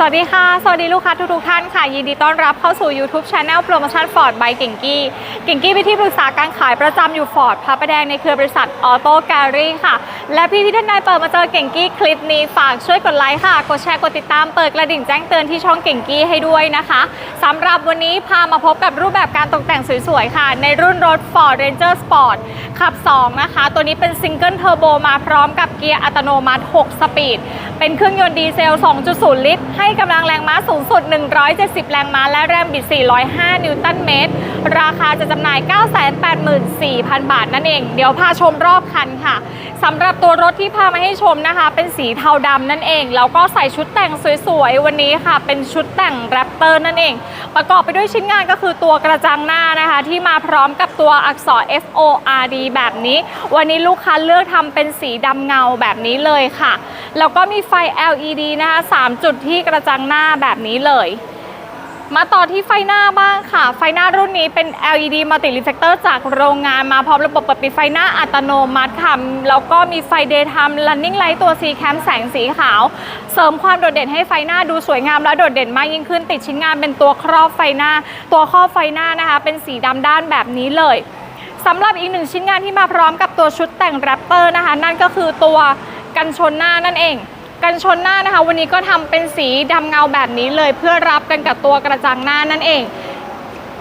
สวัสดีค่ะ สวัสดีลูกค้าทุกๆท่านค่ะ ยินดีต้อนรับเข้าสู่ YouTube Channel โปรโมชั่น Ford by เก่งกี้กิ่งกี้เป็นที่ปรึกษาการขายประจำอยู่ Ford พระประแดงในเครือบริษัทออโต้แกลลี่ค่ะ และพี่พี่ท่านใดเปิดมาเจอเก่งกี้คลิปนี้ฝากช่วยกดไลค์ค่ะ กดแชร์กดติดตามเปิดกระดิ่งแจ้งเตือนที่ช่องเก่งกี้ให้ด้วยนะคะสำหรับวันนี้พามาพบกับรูปแบบการตกแต่งสวยๆค่ะ ในรุ่นรถ Ford Ranger Sport ขับ 2 นะคะ ตัวนี้เป็นซิงเกิลเทอร์โบมาพร้อมกับเกียร์อัตโนมัติ 6 สปีด เป็นเครื่องยนต์ดีเซล 2.0 ลิตร ให้กำลังแรงม้าสูงสุด 170 แรงม้าและแรงบิด 405 นิวตันเมตร ราคาจะจำหน่าย 984,000 บาทนั่นเอง เดี๋ยวพาชมรอบคันค่ะสำหรับตัวรถที่พามาให้ชมนะคะ เป็นสีเทาดำนั่นเอง แล้วก็ใส่ชุดแต่งสวยๆ วันนี้ค่ะ เป็นชุดแต่งแรปเตอร์นั่นเอง ประกอบไปด้วยชิ้นงานก็คือตัวกระจังหน้านะคะ ที่มาพร้อมกับตัวอักษร F O R D แบบนี้ วันนี้ลูกค้าเลือกทำเป็นสีดำเงาแบบนี้เลยค่ะ แล้วก็มีไฟ LED นะคะ 3 จุดที่กระจังหน้าแบบนี้เลย มาต่อที่ไฟหน้าบ้างค่ะ ไฟหน้ารุ่นนี้เป็น LED Multi Reflector จากโรงงานมาพร้อมระบบเปิดปิดไฟหน้าอัตโนมัติค่ะ แล้วก็มีไฟ Daytime Running Light ตัว C Cam แสงสีขาว เสริมความโดดเด่นให้ไฟหน้าดูสวยงามและโดดเด่นมากยิ่งขึ้นติดชิ้นงานเป็นตัวครอบไฟหน้า ตัวครอบไฟหน้านะคะ เป็นสีดำด้านแบบนี้เลยสำหรับอีกหนึ่งชิ้นงานที่มาพร้อมกับตัวชุดแต่งแรปเตอร์นะคะ นั่นก็คือตัวกันชนหน้านั่นเอง กันชนหน้านะคะ วันนี้ก็ทำเป็นสีดำเงาแบบนี้เลยเพื่อรับกันกับตัวกระจังหน้านั่นเอง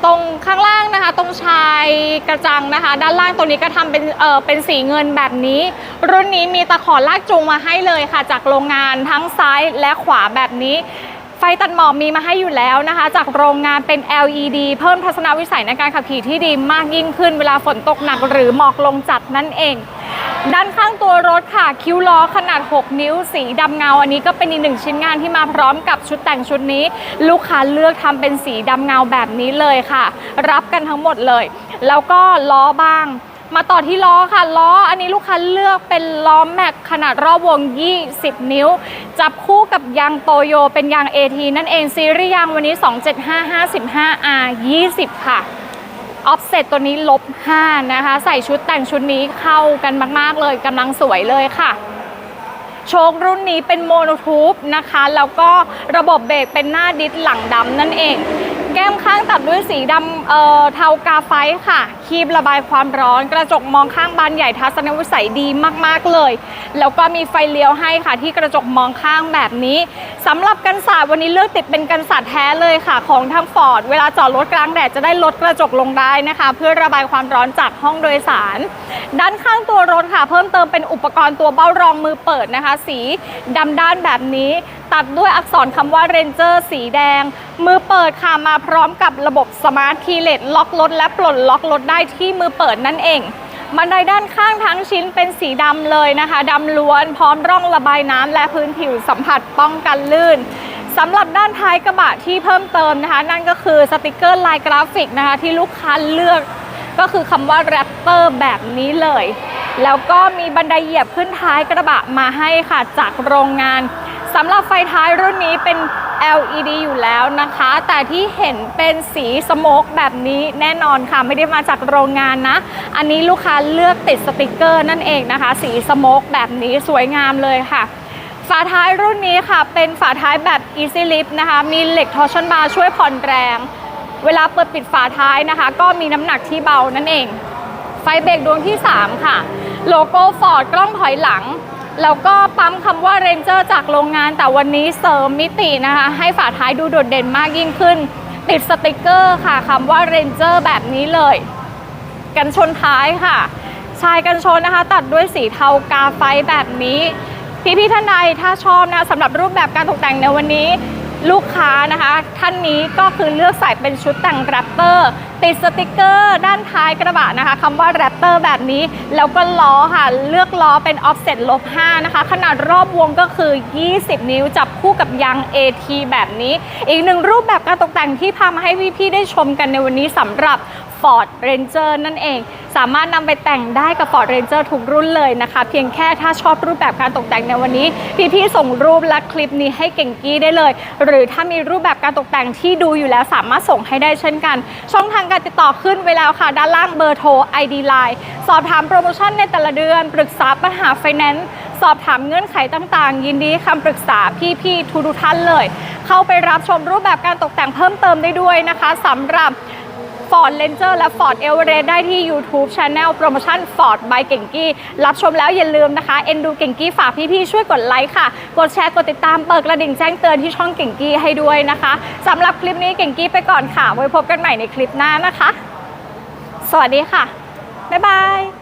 ตรงข้างล่างนะคะ ตรงชายกระจังนะคะ ด้านล่างตรงนี้ก็ทำเป็นเออเป็นสีเงินแบบนี้ รุ่นนี้มีตะขอลากจูงมาให้เลยค่ะ จากโรงงานทั้งซ้ายและขวาแบบนี้ไฟตัดหมอกมีมาให้อยู่แล้วนะคะ จากโรงงานเป็น LED เพิ่มทัศนวิสัยในการขับขี่ที่ดีมากยิ่งขึ้นเวลาฝนตกหนักหรือหมอกลงจัดนั่นเอง ด้านข้างตัวรถค่ะ คิ้วล้อขนาด 6 นิ้ว สีดำเงา อันนี้ก็เป็นอีกหนึ่งชิ้นงานที่มาพร้อมกับชุดแต่งชุดนี้ ลูกค้าเลือกทำเป็นสีดำเงาแบบนี้เลยค่ะ รับกันทั้งหมดเลย แล้วก็ล้อบ้าง มาต่อที่ล้อค่ะ ล้ออันนี้ลูกค้าเลือกเป็นล้อแม็กขนาดรอบวง 20 นิ้ว จับคู่กับยางโตโยเป็นยาง AT นั่นเองซีรีส์ยางวันนี้ 275 55 R 20 ค่ะ ออฟเซตตัวนี้ลบ5นะคะ ใส่ชุดแต่งชุดนี้เข้ากันมาก ๆ เลยกำลังสวยเลยค่ะ โชครุ่นนี้เป็นโมโนทูบนะคะ แล้วก็ระบบเบรกเป็นหน้าดิสหลังดำนั่นเอง แก้มข้างตัดด้วยสีดำเอ่อเทากาไฟค่ะ คีบระบายความร้อน กระจกมองข้างบานใหญ่ทัศนวิสัยดีมากๆเลย แล้วก็มีไฟเลี้ยวให้ค่ะ ที่กระจกมองข้างแบบนี้สำหรับกันศาสตร์วันนี้เลือกติดเป็นกันศาสตร์แท้เลยค่ะ ของทางฟอร์ดเวลาจอดรถกลางแดดจะได้ลดกระจกลงได้นะคะ เพื่อระบายความร้อนจากห้องโดยสาร ด้านข้างตัวรถค่ะ เพิ่มเติมเป็นอุปกรณ์ตัวเบ้ารองมือเปิดนะคะ สีดำด้านแบบนี้ ตัดด้วยอักษรคำว่า Ranger สีแดง มือเปิดค่ะมาพร้อมกับระบบสมาร์ทคีย์เลสล็อกรถและปลดล็อกรถได้ที่มือเปิดนั่นเองบันไดด้านข้างทั้งชิ้นเป็นสีดำเลยนะคะดำล้วนพร้อมร่องระบายน้ำและพื้นผิวสัมผัสป้องกันลื่นสำหรับด้านท้ายกระบะที่เพิ่มเติมนะคะ นั่นก็คือสติกเกอร์ลายกราฟิกนะคะ ที่ลูกค้าเลือกก็คือคำว่าแรปเปอร์แบบนี้เลย แล้วก็มีบันไดเหยียบขึ้นท้ายกระบะมาให้ค่ะจากโรงงาน สำหรับไฟท้ายรุ่นนี้เป็น LED อยู่แล้วนะคะ แต่ที่เห็นเป็นสีสโมกแบบนี้แน่นอนค่ะ ไม่ได้มาจากโรงงานนะ อันนี้ลูกค้าเลือกติดสติกเกอร์นั่นเองนะคะ สีสโมกแบบนี้สวยงามเลยค่ะ ฝาท้ายรุ่นนี้ค่ะ เป็นฝาท้ายแบบ Easy Lift นะคะ มีเหล็กทอร์ชันบาร์ช่วยผ่อนแรง เวลาเปิดปิดฝาท้ายนะคะ ก็มีน้ำหนักที่เบานั่นเอง ไฟเบรกดวงที่ 3 ค่ะ โลโก้ฟอร์ดกล้องถอยหลัง แล้วก็ปั๊มคำว่า Ranger จากโรงงาน แต่วันนี้เสริมมิตินะคะ ให้ฝาท้ายดูโดดเด่นมากยิ่งขึ้น ติดสติกเกอร์ค่ะคำว่า Ranger แบบนี้เลย กันชนท้ายค่ะ ชายกันชนนะคะ ตัดด้วยสีเทากาไฟแบบนี้พี่พี่ท่านใดถ้าชอบนะสำหรับรูปแบบการตกแต่งในวันนี้ ลูกค้านะคะ ท่านนี้ก็คือเลือกใส่เป็นชุดแต่งแรปเตอร์ ติดสติกเกอร์ ด้านท้ายกระบะนะคะคำว่าแรปเตอร์แบบนี้ แล้วก็ล้อค่ะ เลือกล้อเป็นออฟเซ็ตลบ5นะคะ ขนาดรอบวงก็คือ 20 นิ้ว จับคู่กับยาง AT แบบนี้ อีกหนึ่งรูปแบบการตกแต่งที่พามาให้พี่ๆได้ชมกันในวันนี้สำหรับ Ford Ranger นั่นเอง สามารถนำไปแต่งได้กับ Ford Ranger ทุกรุ่นเลยนะคะ เพียงแค่ถ้าชอบรูปแบบการตกแต่งในวันนี้ พี่ๆส่งรูปและคลิปนี้ให้เก่งกี้ได้เลย หรือถ้ามีรูปแบบการตกแต่งที่ดูอยู่แล้วสามารถส่งให้ได้เช่นกัน ช่องทางการติดต่อขึ้นไว้แล้วค่ะ ด้านล่างเบอร์โทร ID Line สอบถามโปรโมชั่นในแต่ละเดือน ปรึกษาปัญหาไฟแนนซ์สอบถามเงื่อนไขต่างๆ ยินดีคำปรึกษาพี่ๆทุกท่านเลย เข้าไปรับชมรูปแบบการตกแต่งเพิ่มเติมได้ด้วยนะคะสำหรับ Ford Ranger และ Ford Everest ได้ที่ YouTube Channel โปรโมชั่น Ford by เก่งกี้รับชมแล้วอย่าลืมนะคะ เอ็นดูเก่งกี้ฝากพี่ๆช่วยกดไลค์ค่ะ กดแชร์กดติดตามเปิดกระดิ่งแจ้งเตือนที่ช่องเก่งกี้ให้ด้วยนะคะสำหรับคลิปนี้เก่งกี้ไปก่อนค่ะไว้พบกันใหม่ในคลิปหน้านะคะ สวัสดีค่ะบ๊ายบาย